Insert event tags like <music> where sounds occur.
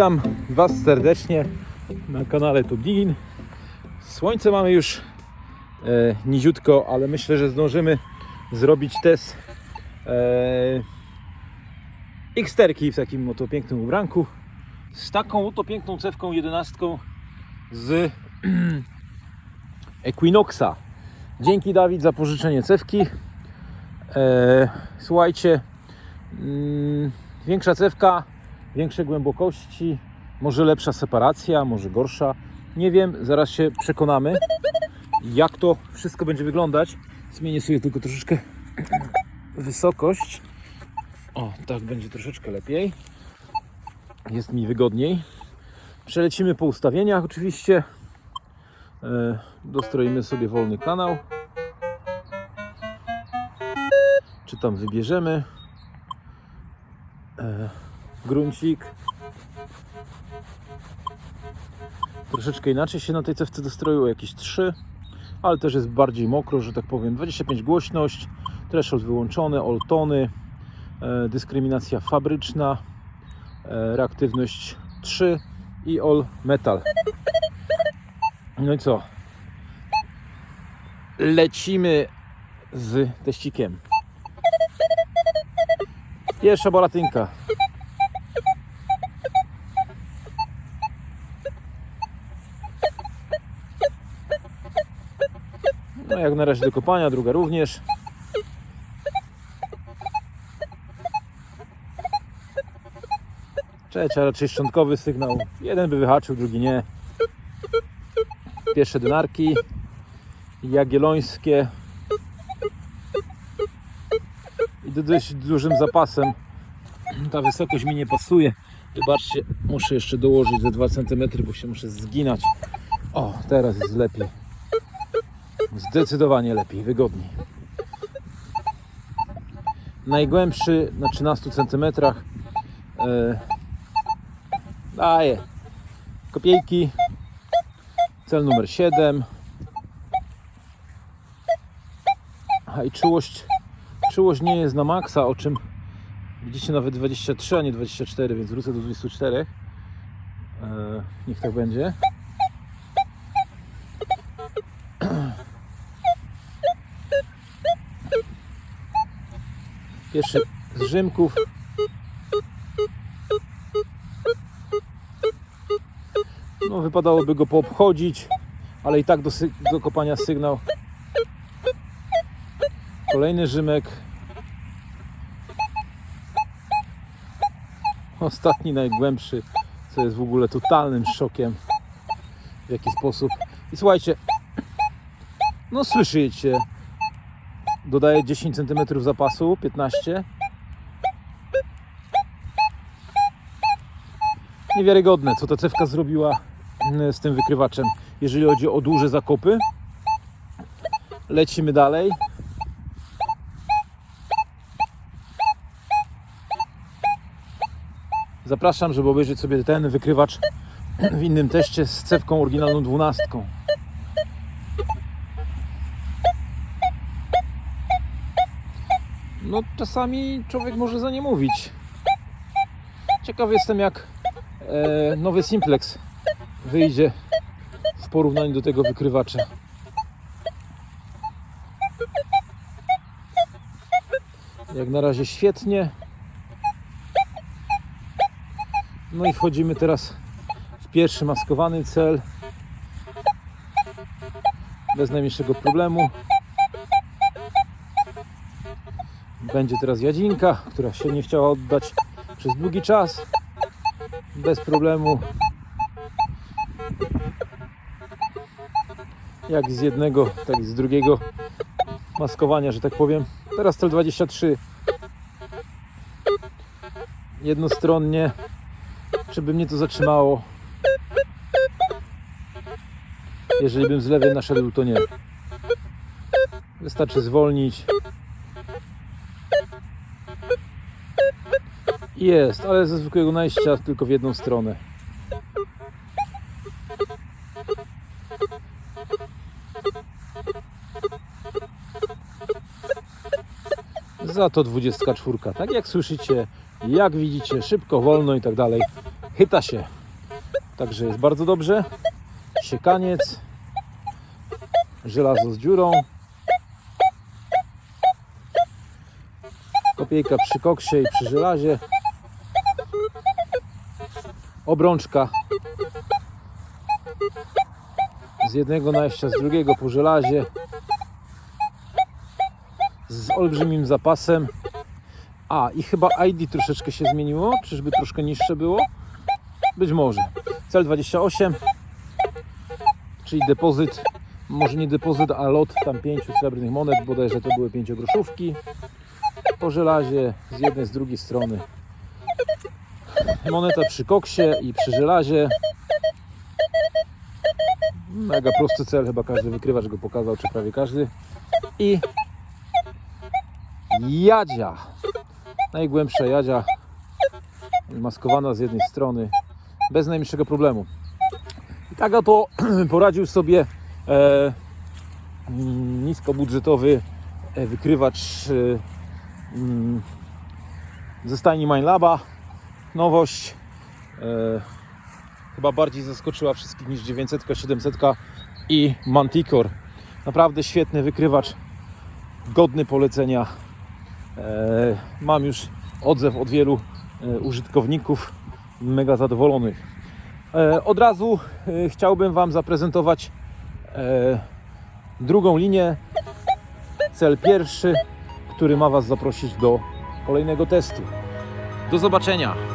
Witam Was serdecznie na kanale Tudin. Słońce mamy już e, niziutko, ale myślę, że zdążymy zrobić test e, X-terki w takim oto pięknym ubranku. Z taką oto piękną cewką jedenastką z <clears throat> Equinoxa. Dzięki Dawid za pożyczenie cewki. E, słuchajcie, mm, większa cewka, większe głębokości, może lepsza separacja, może gorsza. Nie wiem, zaraz się przekonamy, jak to wszystko będzie wyglądać. Zmienię sobie tylko troszeczkę wysokość. O, tak będzie troszeczkę lepiej. Jest mi wygodniej. Przelecimy po ustawieniach oczywiście. E, Dostroimy sobie wolny kanał. Czy tam wybierzemy. Gruncik. Troszeczkę inaczej się na tej cewce dostroiło, jakieś 3, ale też jest bardziej mokro, że tak powiem. 25 głośność, threshold wyłączony, all tony, e, dyskryminacja fabryczna, e, reaktywność 3 i all metal. No i co? Lecimy z teścikiem. Pierwsza balatynka. Jak na razie do kopania, druga również. Trzecia raczej szczątkowy sygnał. Jeden by wyhaczył, drugi nie. Pierwsze denarki. Jagiellońskie. I do dość dużym zapasem. Ta wysokość mi nie pasuje. Wybaczcie, muszę jeszcze dołożyć ze 2 cm, bo się muszę zginać. O, teraz jest lepiej. Zdecydowanie lepiej, wygodniej. Najgłębszy na 13 cm daje kopiejki. Cel numer 7. A i czułość, czułość nie jest na maksa, o czym widzicie nawet 23, a nie 24, więc wrócę do 24. E, niech tak będzie. Pierwszy z Rzymków. No, wypadałoby go poobchodzić, ale i tak do, do kopania sygnał. Kolejny Rzymek. Ostatni, najgłębszy, co jest w ogóle totalnym szokiem. W jaki sposób. I słuchajcie, no słyszycie, dodaję 10 cm zapasu, 15. Niewiarygodne, co ta cewka zrobiła mm, z tym wykrywaczem, jeżeli chodzi o duże zakopy. Lecimy dalej. Zapraszam, żeby obejrzeć sobie ten wykrywacz w innym teście z cewką oryginalną 12. No czasami człowiek może za nie mówić. Ciekaw jestem jak e, nowy Simplex wyjdzie w porównaniu do tego wykrywacza. Jak na razie świetnie. No i wchodzimy teraz w pierwszy maskowany cel. Bez najmniejszego problemu. Będzie teraz jadzinka, która się nie chciała oddać przez długi czas. Bez problemu. Jak z jednego, tak i z drugiego maskowania, że tak powiem. Teraz cel 23. Jednostronnie. Czy by mnie to zatrzymało? Jeżeli bym z lewej naszedł, to nie. Wystarczy zwolnić. Jest, ale ze zwykłego najścia tylko w jedną stronę. Za to 24. Tak jak słyszycie, jak widzicie, szybko, wolno i tak dalej. chyta się. Także jest bardzo dobrze. Siekaniec. Żelazo z dziurą. Kopiejka przy koksie i przy żelazie. Obrączka z jednego najścia, z drugiego po żelazie. Z olbrzymim zapasem. A, i chyba ID troszeczkę się zmieniło. Czyżby troszkę niższe było? Być może. Cel 28, czyli depozyt, może nie depozyt, a lot tam pięciu srebrnych monet, bodajże to były pięciogroszówki. Po żelazie z jednej, z drugiej strony. Moneta przy koksie i przy żelazie. Mega prosty cel, chyba każdy wykrywacz go pokazał, czy prawie każdy. I jadzia. Najgłębsza jadzia, maskowana z jednej strony, bez najmniejszego problemu. I tak oto <clears throat> poradził sobie e, niskobudżetowy e, wykrywacz e, mm, ze stajni Minelaba. Nowość. E, chyba bardziej zaskoczyła wszystkich niż 900, 700 i Manticore. Naprawdę świetny wykrywacz, godny polecenia. E, mam już odzew od wielu e, użytkowników, mega zadowolonych. E, od razu e, chciałbym Wam zaprezentować e, drugą linię. Cel pierwszy, który ma Was zaprosić do kolejnego testu. Do zobaczenia.